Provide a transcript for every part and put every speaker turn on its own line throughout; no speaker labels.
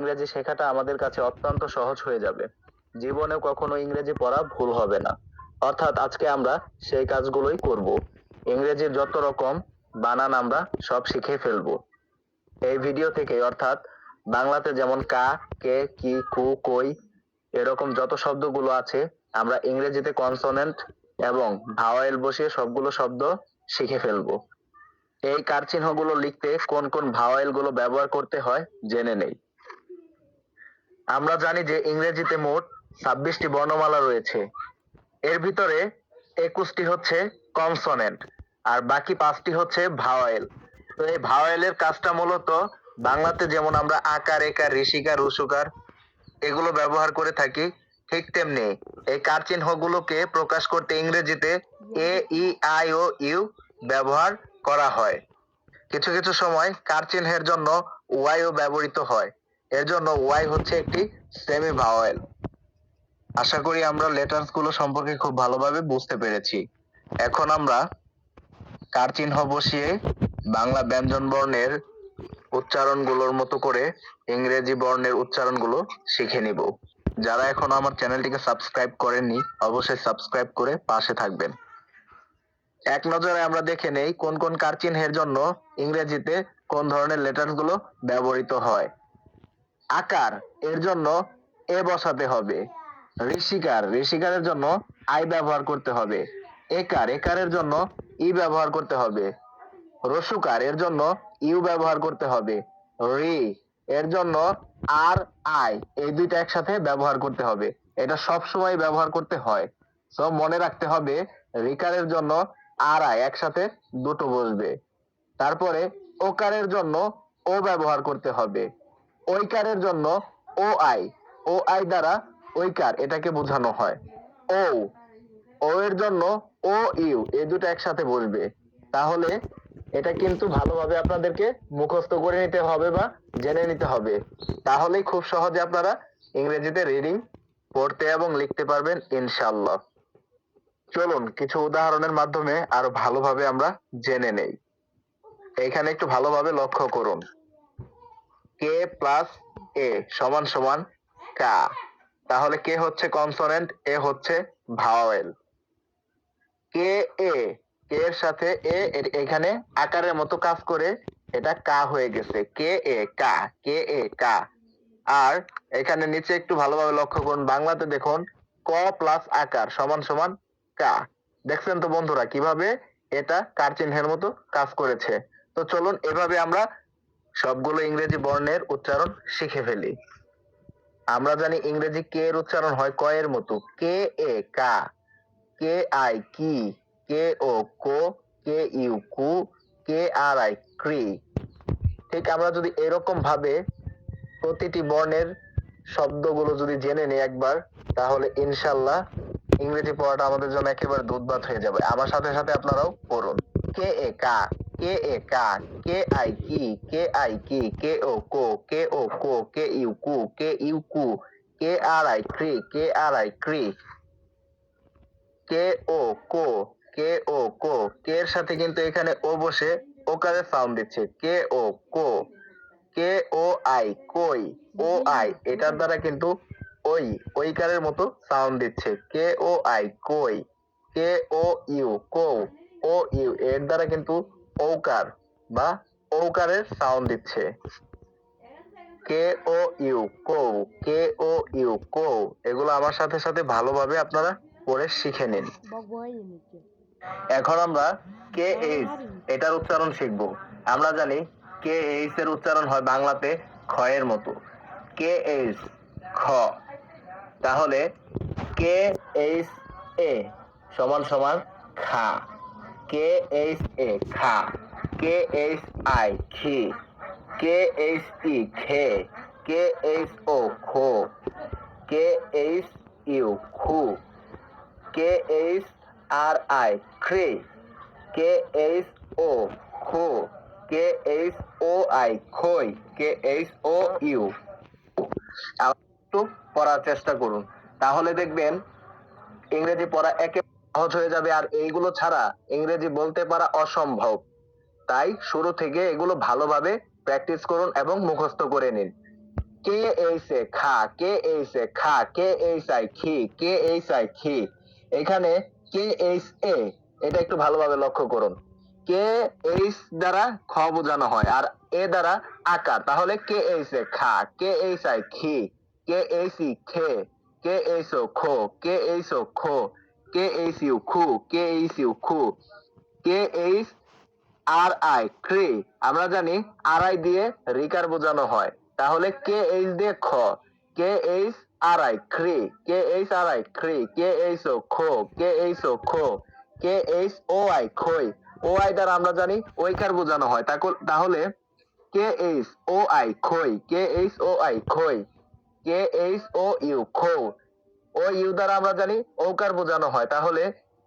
ইংরেজি শেখাটা আমাদের কাছে অত্যন্ত সহজ হয়ে যাবে। জীবনেও কখনো ইংরেজি পড়া ভুল হবে না। অর্থাৎ আজকে আমরা সেই কাজগুলোই করব। ইংরেজির যত রকম বানান আমরা সব শিখে ফেলব। এই ভিডিও থেকে অর্থাৎ বাংলাতে যেমন কা, কে, কি, কু, কই এরকম যত শব্দগুলো আছে, আমরা ইংরেজিতে কনসোনেন্ট এবং ভাওয়েল বসিয়ে সবগুলো শব্দ শিখে ফেলব। এই কার চিহ্নগুলো লিখতে কোন কোন ভাওয়েলগুলো ব্যবহার করতে হয়, জেনে নেই। আমরা জানি যে ইংরেজিতে মোট ছাব্বিশটি বর্ণমালা রয়েছে। এর ভিতরে একুশটি হচ্ছে কনসোনেন্ট আর বাকি পাঁচটি হচ্ছে ভাওয়েল তো এই ভাওয়েলের কাজটা মূলত বাংলাতে যেমন আমরা আকার, একার, ঋষিকার, রুসুকার এগুলো ব্যবহার করে থাকি, ঠিক তেমনি এই কার চিহ্নগুলোকে প্রকাশ করতে ইংরেজিতে এ, ই, আই, ও, ইউ ব্যবহার করা হয়। কিছু কিছু সময় কার চিহ্নের জন্য ওয়াইও ব্যবহৃত হয়। এর জন্য ওয়াই হচ্ছে একটি সেমি ভাওয়েল আশা করি আমরা লেটার্সগুলো সম্পর্কে খুব ভালোভাবে বুঝতে পেরেছি। এখন আমরা কার চিহ্ন বসিয়ে বাংলা ব্যঞ্জন বর্ণের উচ্চারণগুলোর মতো করে ইংরেজি বর্ণের উচ্চারণগুলো শিখে নিব। যারা এখনও আমার চ্যানেলটিকে সাবস্ক্রাইব করেননি, অবশ্যই সাবস্ক্রাইব করে পাশে থাকবেন। এক নজরে আমরা দেখে নেই কোন কোন কার চিহ্নের জন্য ইংরেজিতে কোন ধরনের লেটারগুলো ব্যবহৃত হয়। আকার, এর জন্য এ বসাতে হবে। ঋষিকার, ঋষিকারের জন্য আই ব্যবহার করতে হবে। একার, একারের জন্য ই ব্যবহার করতে হবে। রসুকার, এর জন্য ইউ ব্যবহার করতে হবে। রি, এর জন্য আর, আই, এই দুইটা একসাথে ব্যবহার করতে হবে। এটা সব সময় ব্যবহার করতে হয়। সো, মনে রাখতে হবে রিকারের জন্য আর, আই একসাথে দুটো বসবে। তারপরে ওকারের জন্য ও ব্যবহার করতে হবে। ঐকারের জন্য ও আই ও আই দ্বারা ঐকার, এটাকে বোঝানো হয়। ও ও এর জন্য ও ইউ এই দুটো একসাথে বসবে। তাহলে এটা কিন্তু ভালোভাবে আপনাদেরকে মুখস্থ করে নিতে হবে বা জেনে নিতে হবে। তাহলেই খুব সহজে আপনারা ইংরেজিতে রিডিং পড়তে এবং লিখতে পারবেন ইনশাল্লাহ চলুন, কিছু উদাহরণের মাধ্যমে আরও ভালোভাবে আমরা জেনে নেই। এখানে একটু ভালোভাবে লক্ষ্য করুন। কে প্লাস এ সমান সমান কা তাহলে কে হচ্ছে কনসোনেন্ট এ হচ্ছে ভাওয়েল কে এ কে এর সাথে এ এখানে আকারের মতো কাজ করে এটা কা হয়ে গেছে। কে এ কা কে এ কা আর এখানে নিচে একটু ভালোভাবে লক্ষ্য করুন, বাংলাতে দেখুন, ক প্লাস আকার সমান সমান কা দেখছেন তো বন্ধুরা কীভাবে এটা কার চিহ্নের মতো কাজ করেছে? তো চলুন এভাবে আমরা সবগুলো ইংরেজি বর্ণের উচ্চারণ শিখে ফেলি। আমরা জানি ইংরেজি কে এর উচ্চারণ হয়? ক এর মতো। কে, এ, কা। কে, আই, কি। কে, ও, কো। কে, ইউ, কু। কে, আর, আই, ক্রি। ঠিক আমরা যদি এরকম ভাবে প্রতিটি বর্ণের শব্দগুলো যদি জেনে নিই একবার, তাহলে ইনশাল্লাহ ইংরেজি পড়াটা আমাদের জন্য একেবারে দুধবাত হয়ে যাবে। আমার সাথে সাথে আপনারাও পড়ুন। কে, এ, কা। কে এ কা কে আই কি কে আই কি কে ও কো কে ও কো কে ইউ কু কে ইউ কু কে আর আই ক্রি কে আর আই ক্রি কে ও কো কে ও কো কে এর সাথে কিন্তু এখানে ও বসে ওকারে সাউন্ড দিচ্ছে কে ও কো কে ও আই কই ও আই এটার দ্বারা কিন্তু ওই ওইকারের মতো সাউন্ড দিচ্ছে কে ও আই কই কে ও ইউ কো ও ইউ এর দ্বারা কিন্তু ঔকার বা ঔকারের সাউন্ড দিচ্ছে। কে ও you, co, K O you, কো, এগুলো আমার সাথে সাথে ভালোভাবে আপনারা পড়ে শিখে নিন। এখন আমরা কে এইচ এটার উচ্চারণ শিখব। আমরা জানি কে এইচ এর উচ্চারণ হয় বাংলাতে খ এর মতো। কে এইচ, খ। তাহলে কে এইচ এ সমান সমান খা। কে এইচ এ খা কে এইচ আই খি কে এইচ ই খে কে এইচ ও খো কে এইচ ইউ খু কে এইচ আর আই ক্রে কে এইচ ও খো কে এইচ ও আই খই কে এইচ ও ইউ একটু পড়ার চেষ্টা করুন। তাহলে দেখবেন ইংরেজি পড়া একে সহজ হয়ে যাবে। আর এইগুলো ছাড়া ইংরেজি বলতে পারা অসম্ভব। তাই শুরু থেকে এগুলো ভালোভাবে প্র্যাকটিস করুন এবং মুখস্থ করে নিন। কে এইসে? খা। কে এইসে? খা। কে এইস আই খি। কে এইস আই খি। এখানে কে এইস এ, এটা একটু ভালোভাবে লক্ষ্য করুন। কে এইস দ্বারা খ বোঝানো হয় আর এ দ্বারা আকার। তাহলে কে এইস? খা। কে এইস আই খি। K H? খে। K H? খো। K H? খো। কে এইস ইউ খু কে এইস ইউ খু কে এইস আর আই ক্রি আমরা জানি আর আই দিয়ে রিকার বোঝানো হয় তাহলে কে এইচ দিয়ে খ কে এইচ আর আই ক্রি কে এইচ আর আই ক্রি কে এইচ ও খো কে এইচ ও খো কে এইচ ও আই খই ও আই দ্বারা আমরা জানি ওইকার বোঝানো হয় তাহলে কে এইচ ও আই খই কে এইচ ও আই খই কে এইচ ও ইউ খো ও ইউ দ্বারা আমরা জানি ওকার বোঝানো হয়। তাহলে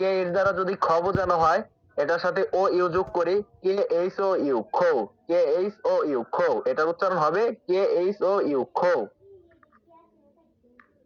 কে এর দ্বারা যদি খ বোঝানো হয়, এটার সাথে ও ইউ যোগ করি, কে এইচ ও ইউ, খো। কে এইচ ও ইউ, খো। এটার উচ্চারণ হবে কে এইচ ও ইউ, খো।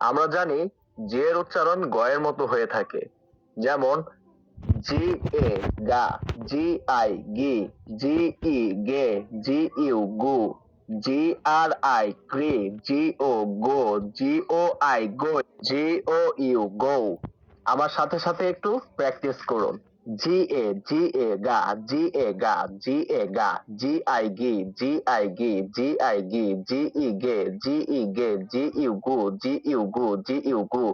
আমরা জানি যে এর উচ্চারণ গ এর মতো হয়ে থাকে। যেমন, জি এ, গা, জি আই, গি, জি ই, গে, জি ইউ, গু। জি আর আই ক্রি জি ও গো জি ও আই গো জি ও ইউ গো আমার সাথে সাথে একটু প্র্যাকটিস করুন জি এ জি এ গা জি এ গা জি এ গা জি আই গি জি আই গি জি আই গি জি ই গে জি ই গে জি ইউ গু জি ইউ গু জি ইউ গু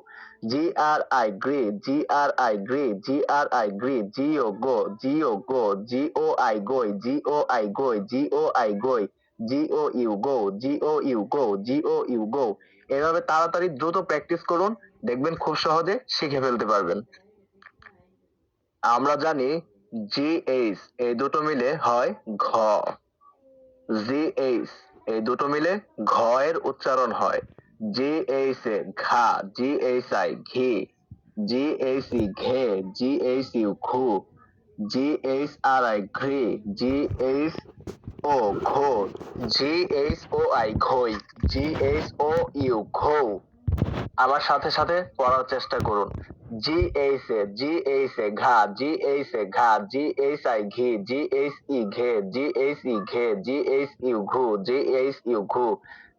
জি আর আই গ্রি জি আর আই গ্রি জি আর আই গ্রি জি ও গো জি ও গো জি ও আই গই জি ও আই গই জি ও আই গই জি ও ইউ গো জি ও ইউ গো জি ইউ গো এভাবে তাড়াতাড়ি দ্রুত প্র্যাকটিস করুন, দেখবেন খুব সহজে শিখে ফেলতে পারবেন। আমরা জানি জি এইচ এই দুটো মিলে হয় ঘ। জি এইচ এই দুটো মিলে ঘ এর উচ্চারণ হয়। জি এইচ এ ঘা জি এইচ আই ঘি। জি এইচ ই ঘে। জি এইচ ইউ খু জি এইচ আর আই ঘ্রি জি এইচ ও ঘো জি এইচ ও আই ঘই জি এইচ ও ইউ ঘো আমার সাথে সাথে পড়ার চেষ্টা করুন G H A G H A ঘা জি এইচ এ ঘা জি এইচ আই ঘি জি এইচ ই ঘে জি এইচ ই ঘে জি এইচ ইউ ঘু জি এইচ ইউ ঘু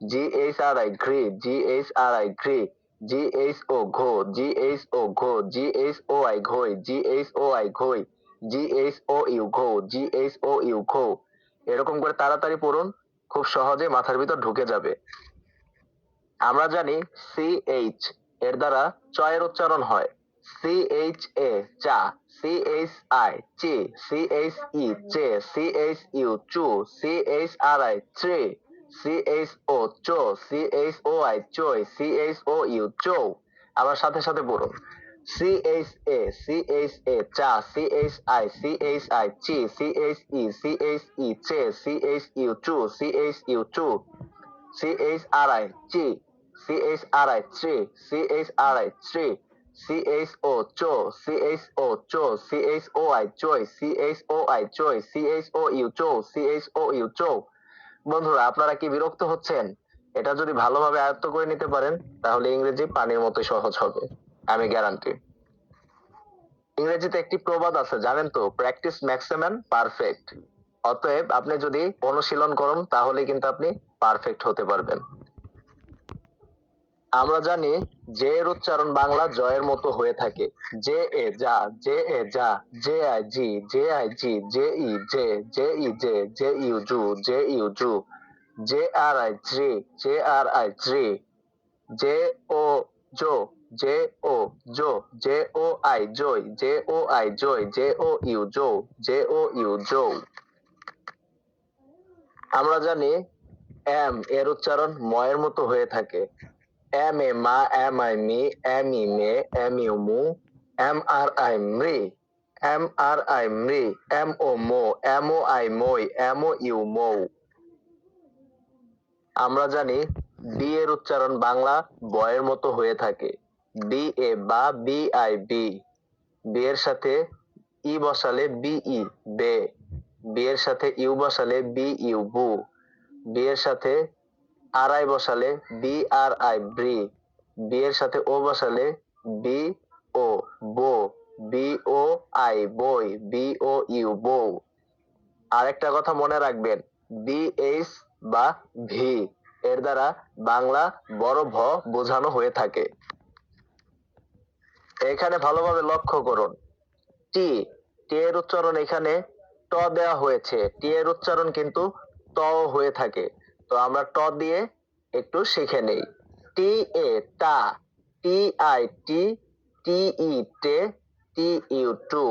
জি এইচ আর আই ঘ্রি জি এইচ আর আই ঘ্রি G H O ঘো জি এইচ ও ঘো জি এইচ ও আই ঘই জি এইচ ও আই ঘই জি এইচ ও ইউ ঘো G H O U ঘো এরকম করে তাড়াতাড়ি পড়ুন, খুব সহজে মাথার ভিতর ঢুকে যাবে। আমরা জানি সি এইচ এর দ্বারা চয়ের উচ্চারণ হয়। সি এইচ এ চা সি এইচ আই চি সি এইচ ই চে সি এইচ ইউ চু সি এইচ আর আই ট্রে সি এইচ ও চো সি এইচ ও আই চই সি এইচ ও ইউ চৌ। আবার সাথে সাথে পড়ুন। H A C H I H I C C H E C H E চে C H C H U চু C C C C C C C C C বন্ধুরা আপনারা কি বিরক্ত হচ্ছেন এটা যদি ভালোভাবে আয়ত্ত করে নিতে পারেন তাহলে ইংরেজি পানির মতো সহজ হবে আমি গ্যারান্টি ইংরেজিতে একটি প্রবাদ আছে, জানেন তো প্র্যাকটিস ম্যাক্সিমাম পারফেক্ট অতএব আপনি যদি অনুশীলন করেন, তাহলে কিন্তু আপনি পারফেক্ট হতে পারবেন। আমরা জানি যে এর উচ্চারণ বাংলা জয়ের মতো হয়ে থাকে। জে এ যা জে এ যা জে আই জি জে আই জি J E J J E J J U জু জে ইউ জু জে আর আই জি জে আর আই জি জে ও জো জে ও জো জে ও আই জয় জে ও আই জয় জে ও ইউ জো জে ও ইউ জো আমরা জানি এম এর উচ্চারণ ময়ের মতো হয়ে থাকে। এম এ মা এম আই মি এম ই মে এম ইউ মু এম আর আই মৃ এম আর আই মৃ এম ও মো এম ও আই মই এম ও ইউ মৌ। আমরা জানি ডি এর উচ্চারণ বাংলা বয়ের মতো হয়ে থাকে। বি এ বা বি আই বি বি এর সাথে ই বসালে বি ই বে বি এর সাথে ইউ বসালে বি ইউ বু বি এর সাথে আর আই বসালে বি আর আই ব্রি বি এর সাথে ও বসালে বি ও বো বি ও আই বই বি ও ইউ বউ আরেকটা কথা মনে রাখবেন বি এইচ বা ভি এর দ্বারা বাংলা বড় ভ বোঝানো হয়ে থাকে। এখানে ভালোভাবে লক্ষ্য করুন। টি টি এর উচ্চারণ এখানে ট দেওয়া হয়েছে। টি এর উচ্চারণ কিন্তু ত হয়ে থাকে। তো আমরা ট দিয়ে একটু শিখে নেই। টি এ, টা, T I, T T E, টে, টি ইউ, টু,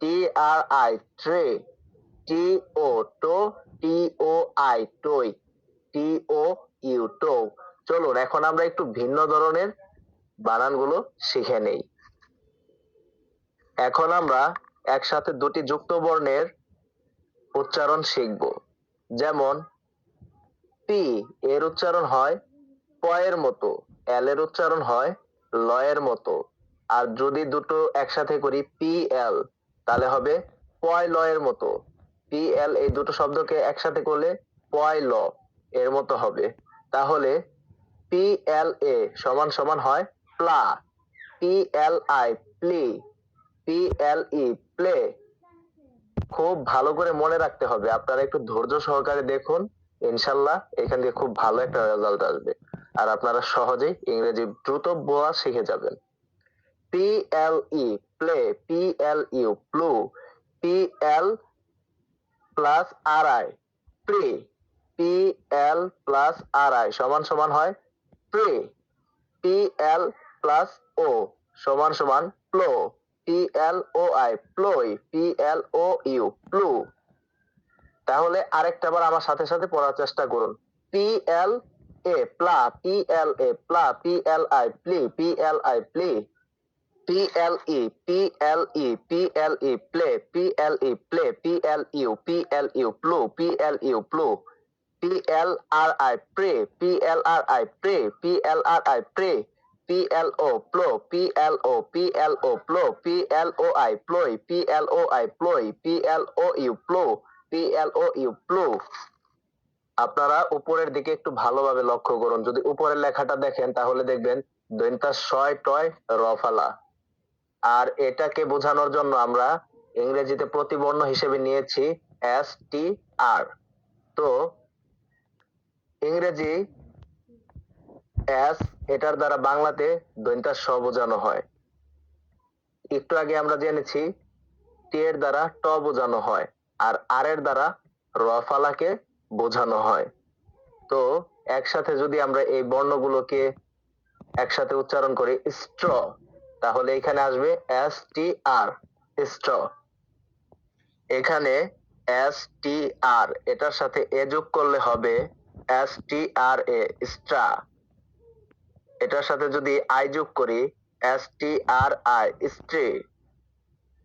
টি আর আই, ট্রে, টি ও, টো, টি ও, আই, টই, টি ও, ইউ, টো। চলুন, এখন আমরা একটু ভিন্ন ধরনের বানানগুলো শিখে নেই। এখন আমরা একসাথে দুটি যুক্ত বর্ণের উচ্চারণ শিখব। যেমন পি এর উচ্চারণ হয় প এর মতো এল এর উচ্চারণ হয় লয়ের মতো। আর যদি দুটো একসাথে করি পি এল তাহলে হবে পয় ল এর মতো। পি এল এই দুটো শব্দকে একসাথে করলে পয় ল এর মতো হবে। তাহলে পি এল এ সমান সমান হয় প্লা। পি এল আই প্লি পি এল ই প্লে খুব ভালো করে মনে রাখতে হবে। আপনারা একটু ধৈর্য সহকারে দেখুন। ইনশাল্লাহ এখান থেকে খুব ভালো একটা রেজাল্ট আসবে। আর আপনারা সহজেই ইংরেজি দ্রুত বলা শিখে যাবেন। পি এল ই প্লে P L U প্লু P L plus R I pre P L plus R I সমান সমান হয় প্রি পি এল প্লাস ও সমান সমান প্লো পি এল ও আই প্লোই পি এল ও ইউ প্লু তাহলে আরেকটা বার আমার সাথে সাথে পড়ার চেষ্টা করুন পি এল এ প্লা পি এল এ প্লা পি এল আই প্লি P L I প্লি P L E P L E P L E play P L E play P L U P L U প্লু P L U প্লু P L R I প্রে P L R I প্রে P L R I প্রে O প্লো L O প্লো P L O I প্লোই P L O I প্লোই P L O U প্লো P L O U প্লো আপনারা উপরের দিকে একটু ভালোভাবে লক্ষ্য করুন যদি উপরের লেখাটা দেখেন তাহলে দেখবেন দৈনতা ছয় টয় রফালা আর এটাকে বোঝানোর জন্য আমরা ইংরেজিতে প্রতিবর্ণ হিসেবে নিয়েছি এস টি আর তো ইংরেজি এস এটার দ্বারা বাংলাতে দৈন্তা স বোঝানো হয়। একটু আগে আমরা জেনেছি টি এর দ্বারা ট বোঝানো হয় আর আর এর দ্বারা রফালাকে বোঝানো হয়। তো একসাথে যদি আমরা এই বর্ণগুলোকে একসাথে উচ্চারণ করি স্ট্র, তাহলে এখানে আসবে এস টি আর, স্ট্র। এখানে এস টি আর, এটার সাথে এ যোগ করলে হবে এস টি আর এ, স্ট্রা। এটার সাথে যদি আই যোগ করি এস টি আর আই স্ট্রে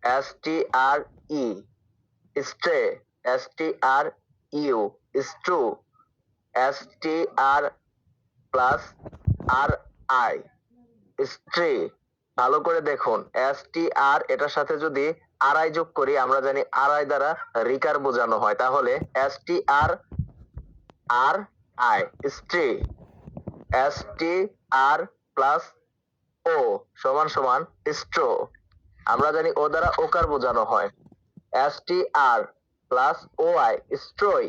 S T R E স্ট্রে S T R U stew S T R plus R I স্ট্রি। ভালো করে দেখুন এস টি আর এটার সাথে যদি আড়াই যোগ করি, আমরা জানি আড়াই দ্বারা রিকার বোঝানো হয়। তাহলে S T R R I স্ট্রি। S T R plus O সমান সমান স্ট্রো আমরা জানি ও দ্বারা ওকার বোঝানো হয়। S T R plus O I স্ট্রই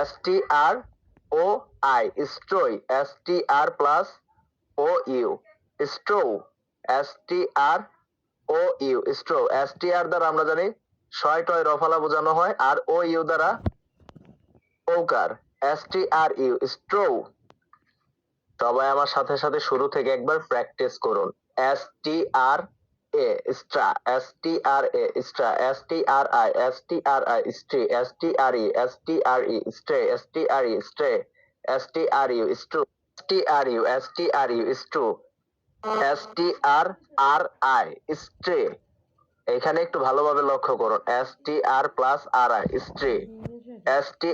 S T R O I স্ট্রই S T R plus O U স্ট্রো S T R O U স্ট্রো S T R দ্বারা আমরা জানি ছয় টয় রফালা বোঝানো হয়, আর ও ইউ দ্বারা ওকার এস টি আর ইউ স্ট্রো সবাই আমার সাথে সাথে শুরু থেকে একবার প্র্যাকটিস করুন S T R A স্ট্রা S T R A স্ট্রা S T R I S T R I স্ট্রি S T R E S T R E স্ট্রে S T R E স্ট্রে S T R U stew S T R U S T R U stew S T R R I স্ট্রে এখানে একটু ভালোভাবে লক্ষ্য করুন S T R plus R I স্ট্রে S T